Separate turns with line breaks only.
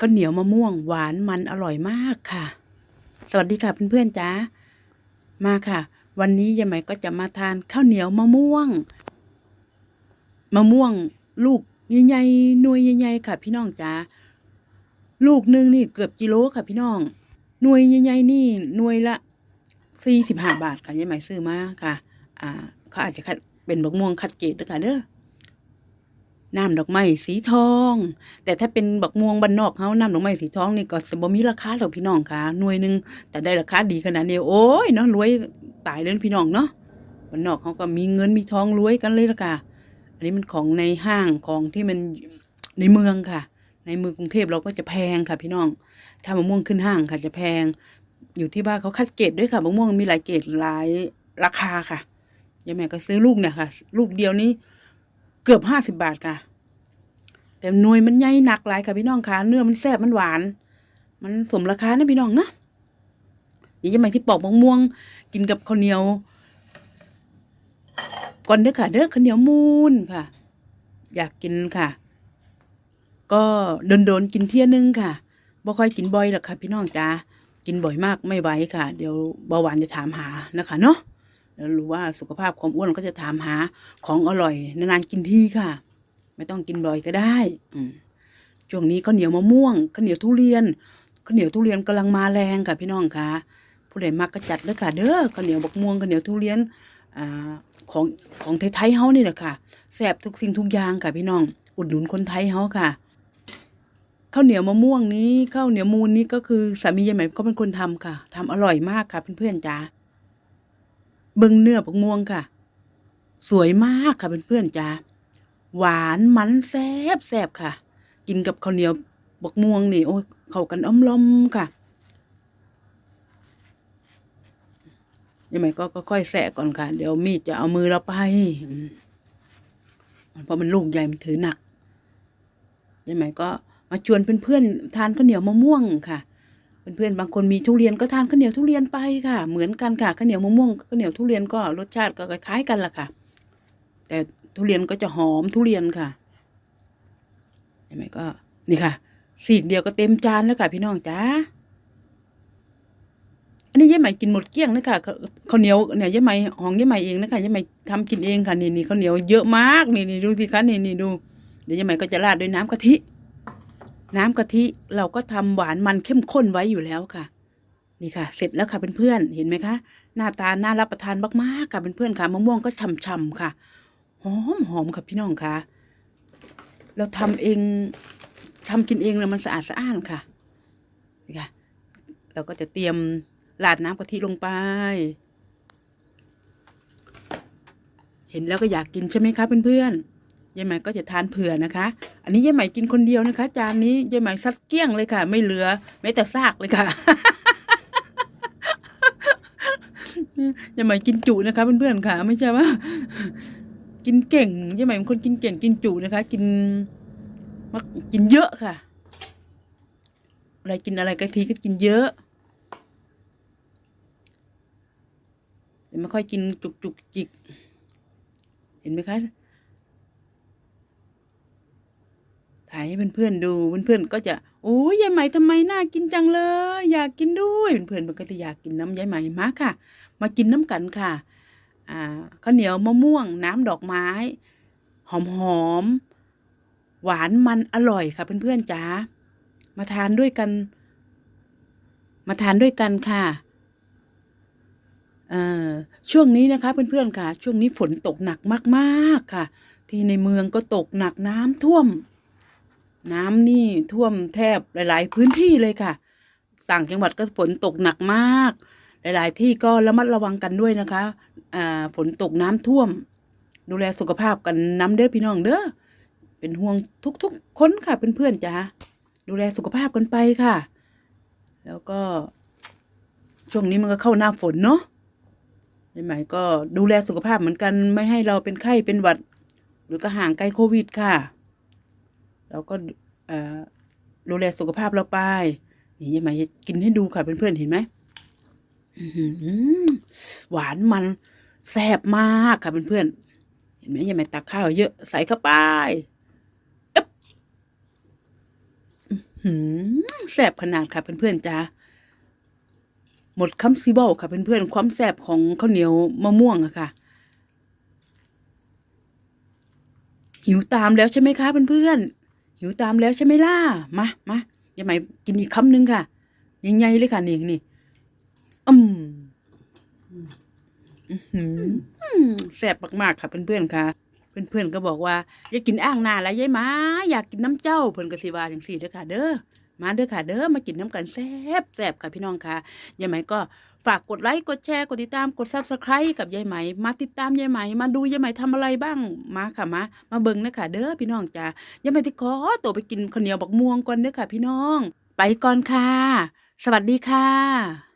ข้าวเหนียวมะม่วงหวานมันอร่อยมากค่ะ สวัสดีค่ะเพื่อนๆจ้ามาค่ะ วันนี้ยายไหมก็จะมาทานข้าวเหนียวมะม่วง มะม่วง ลูกใหญ่ๆหน่วยใหญ่ๆค่ะ พี่น้องจ้าลูกหนึ่งนี่เกือบกิโลค่ะพี่น้องหน่วยใหญ่ๆนี่หน่วยละสี่สิบห้าบาทค่ะยายไหมซื้อมาค่ะ อ่าเขาอาจจะคัดเป็นบักม่วงคัดเกรดด้วยค่ะเด้อ น้ำดอกไม้สีทอง แต่ถ้าเป็นบักม่วงบ้านนอกเขาน้ำดอกไม้สีทองนี่ก็สบ่มีราคาหรอกพี่น้องค่ะหน่วยหนึ่งแต่ได้ราคาดีขนาดนี้โอ้ยเนาะรวยตายเลยพี่น้องเนาะบ้านนอกเขาก็มีเงินมีทองรวยกันเลยละค่ะอันนี้มันของในห้างของที่มันในเมืองค่ะ ในเมืองกรุงเทพเราก็จะแพงค่ะ พี่น้อง ถ้ามะม่วงขึ้นห้างค่ะจะแพง อยู่ที่บ้านเขาคัดเกรดด้วยค่ะมะม่วงมีหลายเกรดหลายราคาค่ะยายแม่ก็ซื้อลูกเนี่ยค่ะ ลูกเดียวนี้เกือบห้าสิบบาทค่ะ แต่หน่วยมันใหญ่หนักหลายค่ะพี่น้องค่ะเนื้อมันแซ่บมันหวาน มันสมราคานะพี่น้องนะเดี๋ยวจะมาที่ปอกมะม่วง กินกับข้าวเหนียว ก่อนเด้อค่ะ เด้อข้าวเหนียวมูนค่ะ อยากกินค่ะ ก็โดนโดนๆกินเที่ยนึงค่ะบ่ค่อยกินบ่อยหรอกค่ะพี่น้องจ้ากินบ่อยมากไม่ไหวค่ะ เดี๋ยวเบาหวานจะถามหานะคะเนาะแล้วรู้ว่าสุขภาพความอ้วนก็จะถามหาของอร่อยนานๆกินทีค่ะ ไม่ต้องกินบ่อยก็ได้อช่วงนี้ข้าวเหนียวมะม่วงข้าวเหนียวทุเรียนข้าวเหนียวทุเรียนกำลังมาแรงค่ะพี่น้องค่ะผู้ใดมักก็จัดเด้อค่ะ เด้อข้าวเหนียวบักม่วงข้าวเหนียวทุเรียนอ่าของของไทยๆเฮานี่แหละค่ะแซ่บทุกสิ่งทุกอย่างค่ะพี่น้อง อุดหนุนคนไทยเฮาค่ะข้าวเหนียวมะม่วงนี้ข้าวเหนียวมูลนี้ก็คือสามียายไหม่ก็เป็นคนทำค่ะทำอร่อยมากค่ะเพื่อนๆจ้าเบิ่งเนื้อบักม่วงค่ะ สวยมากค่ะเพื่อนๆจ้า หวานมันแซ่บแซ่บค่ะ กินกับข้าวเหนียวบักม่วงนี่โอ้ยเข้ากันอ้อมล้อมค่ะยังไงก็ค่อยแสะก่อนค่ะ เดี๋ยวมีดจะเอามือเราไป เพราะมันลูกใหญ่มันถือหนักยังไงก็มาชวนเพื่อนๆทานข้าวเหนียวมะม่วงค่ะ เพื่อนๆบางคนมีทุเรียนก็ทานข้าวเหนียวทุเรียนไปค่ะ เหมือนกันค่ะข้าวเหนียวมะม่วงข้าวเหนียวทุเรียนก็รสชาติก็คล้ายๆกันล่ะค่ะ แต่ ทุเรียนก็จะหอมทุเรียนค่ะใช่ไหมก็ นี่ค่ะสีกเดียวก็เต็มจานแล้วค่ะ พี่น้องจ้าอันนี้ยายไหมกินหมดเกลี้ยงเลยค่ะข้าวข้าวเหนียวเนี่ยยายไหมของยายไหมเองนะคะยายไหมทำกินเองค่ะนี่นี่ข้าวเหนียวเยอะมากนี่นี่ดูสิคะนี่นี่ดู เดี๋ยวยายไหมก็จะราดด้วยน้ำกะทิ น้ำกะทิเราก็ทำหวานมันเข้มข้นไว้อยู่แล้วค่ะ นี่ค่ะ เสร็จแล้วค่ะเพื่อนๆเห็นไหมคะ หน้าตาน่ารับประทานมากๆค่ะเพื่อนๆค่ะมะม่วงก็ฉ่ำๆค่ะ หอมหอมค่ะพี่น้องค่ะเราทำเองทำกินเองแล้วมันสะอาดสะอ้านค่ะนี่ค่ะ เราก็จะเตรียมราดน้ำกะทิลงไป เห็นแล้วก็อยากกินใช่ไหมคะเพื่อนๆยายไหม่ก็จะทานเผื่อนะคะ อันนี้ยายไหม่กินคนเดียวนะคะ จานนี้ยายไหม่ซัดเกลี้ยงเลยค่ะ ไม่เหลือแม้แต่ซากเลยค่ะยายไหม่กินจุนะคะเพื่อนๆค่ะ ไม่ใช่ว่า กินเก่งใช่ไหมเป็นคนกินเก่งกินจุนะคะ กินมักกินเยอะค่ะ อะไรกินอะไรกะทิก็กินเยอะแต่ไม่ค่อยกินจุกจุกจิก เห็นไหมคะถ่ายให้เพื่อนๆดูเพื่อนๆก็จะโอ้ยยายไหมทำไมน่ากินจังเลย อยากกินด้วยเพื่อนๆมันก็จะอยากกินน้ำยายไหมมาค่ะ มากินน้ำกันค่ะ อ่าข้าวเหนียวมะม่วง น้ำดอกไม้ หอมหอมๆหวานมันอร่อยค่ะเพื่อนๆจ๋ามาทานด้วยกัน มาทานด้วยกันค่ะช่วงนี้นะคะเพื่อนๆค่ะ ช่วงนี้ฝนตกหนักมากๆค่ะ ที่ในเมืองก็ตกหนักน้ำท่วม น้ำนี่ท่วมแทบหลาย ๆ พื้นที่เลยค่ะต่างจังหวัดก็ฝนตกหนักมาก หลาย ๆ ที่ก็ระมัดระวังกันด้วยนะคะอ่าฝนตกน้ำท่วม ดูแลสุขภาพกันน้ำเด้อพี่น้องเด้อเป็นห่วงทุก ๆ คนค่ะเพื่อนๆจ้าดูแลสุขภาพกันไปค่ะ แล้วก็ ช่วงนี้มันก็เข้าหน้าฝนเนาะใช่ไหมก็ดูแลสุขภาพเหมือนกันไม่ให้เราเป็นไข้เป็นหวัด หรือก็ห่างไกลโควิดค่ะแล้วก็อ่อดูแลสุขภาพเราไปนี่ยังไงกินให้ดูค่ะเพื่อนๆเห็นไหม หวานมันแซ่บมากค่ะเพื่อนๆเห็นไหมยังไม่ตักข้าวเยอะใส่เข้าไปอึ๊บแซ่บขนาดค่ะเพื่อนๆจ้าหมดคำซีบิลค่ะเพื่อนๆความแซ่บของข้าวเหนียวมะม่วงอะค่ะ หิวตามแล้วใช่ไหมคะเพื่อนๆหิวตามแล้วใช่ไหมล่ะมามายายไหมกินอีกคำหนึ่งค่ะ ยังไงเลยค่ะนี่นี่อืมอื้อหืออืม แซ่บมากๆค่ะเพื่อนๆค่ะ เพื่อนๆก็บอกว่าอยากกินอ่างนาแล้วยายหมาอยากกินน้ำเจ้าเพิ่นก็สิว่าจังซี่เด้อค่ะ เด้อมาเด้อค่ะ เด้อมากินน้ำกันแซ่บแซ่บค่ะพี่น้องค่ะยายไหมก็ฝากกดไลค์กดแชร์กดติดตามกด Subscribe กับยายไหม มาติดตามยายไหม มาดูยายไหมทำอะไรบ้างมาค่ะมา มาเบิ่งนะค่ะเด้อพี่น้องจ้ายายไหมที่ขอตัวไปกินข้าวเหนียวบักม่วงก่อนเด้อค่ะ พี่น้อง ไปก่อนค่ะ สวัสดีค่ะ